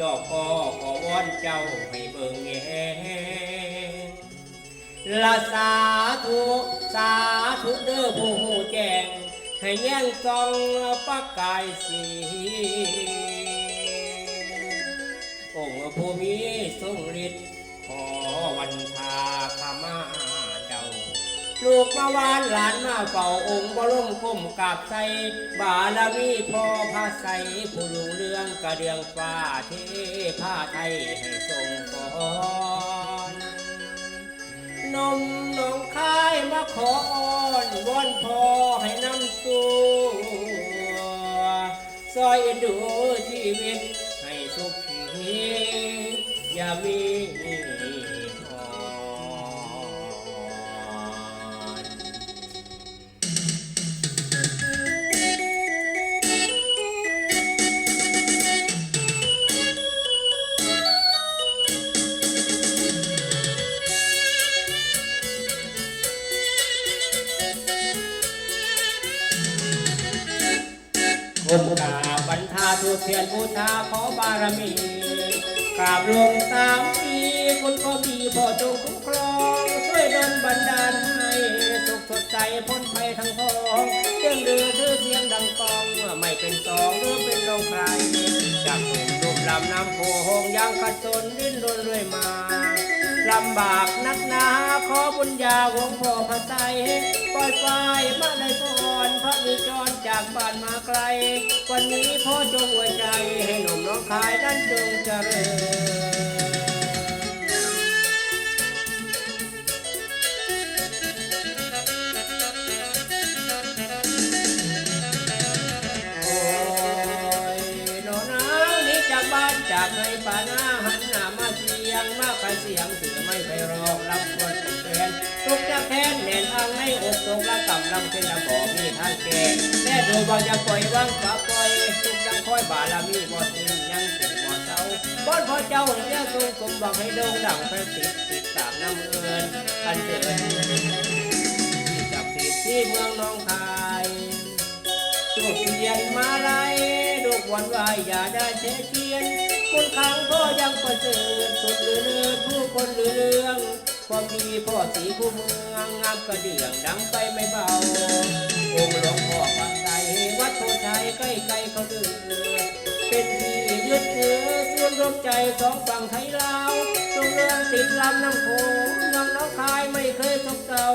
จอกคอขอวอนเจ้าให้เบิ่งแยละสาธุสาธุเด้อผู้หูแจ้งให้แย่งซองปักกายสีองค์ภูมิทรงฤทธิ์ขอวันทาขมาเจ้า ลูกมาวานหลานมาเฝ้าองค์บรมก้มกราบใส่บารมีพ่อพาใสผู้ลุงเรื่องกระเดืองฟ้าเทผ้าไทยให้ทรงพรนมหนองคายมาขออ้อนวอนพ่อให้นำตัวซอยอดูชีวิตให้สุขีอย่ามี มกราบบรรทาทูเทียนบูชาขอบารมีกราบลงสามปีคุณก็มีพ่อจงคุ้มครอง ช่วยดลบันดาลให้สุขสดใจพ้นภัยทั้งพ้องเสียงดือชื่อเสียงดังกองไม่เป็นสองหรือเป็นลงใครจากหนุ่มรูปลำน้ำโพหงยังขัดสนดิ้นรนเรื่อยมาลำบากนักหนาขอบุญญาวงพ่อพระไตรปล่อยไฟมาในพรพระมีจร จากบ้านมาไกล วันนี้พ่อจงอวยใจ ให้หนุ่มน้องคายนั้นจงเจริญโอ้ยโนหนาวนี้จากบ้านจากในป่าหน้าหันหน้ามาเสียง มาใครเสียงถือไม่ไปรอกรับคนแฟนทุกจะแค้นแน่ งในอกกละกำลังเป็นละบอกมีทางแก่แน่ดูบอกอย่าปล่อยวางฝาปล่อยทุกยังคอยบารมีบ่สิ้นยังเก็บบ่เศร้าบ้านพ่อเจ้าเนี่ยทรงสมบอกให้โด่งดังไปติดติดตามน้ำเอินอันเจิญจับติดที่เมืองน้องคายลูกเรียนมาไรลูกวันวายอย่าได้เชเชียนคนขังพ่อยังประเสริฐ มีพ่อสีผู้เมืองงามกระเดื่องดังไปไม่เบา องค์หลวงพ่อปักใจวัดโพชัยใกล้ไกลเขาดือเป็นที่ยึดถือส่วนรวมใจสองฝั่งไทยลาวตรงเรื่องติดลำน้ำโขงเมืองน้องคายไม่เคยตกเศร้า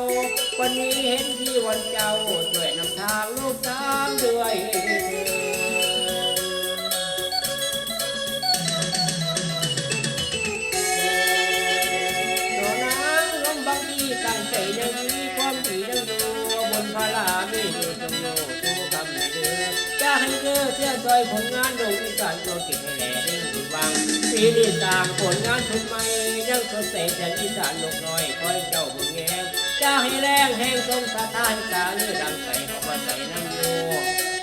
วันนี้เห็นที่วันเจ้าด้วย ตั้งใจยังมีความดียังอยู่บนพระลามีอยู่จงอยู่ทุกคำให้เดือจะให้เดือเสียซอยผลงานดงอีสานตัวเก่งให้แหล่ได้หุ่นวังปีนี้ต่างผลงานชุดใหม่ยังสดใสจะอีสานนกน้อยคอยเจ้าบุญแงงจะให้แรงแห่งทรงสถานตาเลือดังใสเขามาใส่น้ำ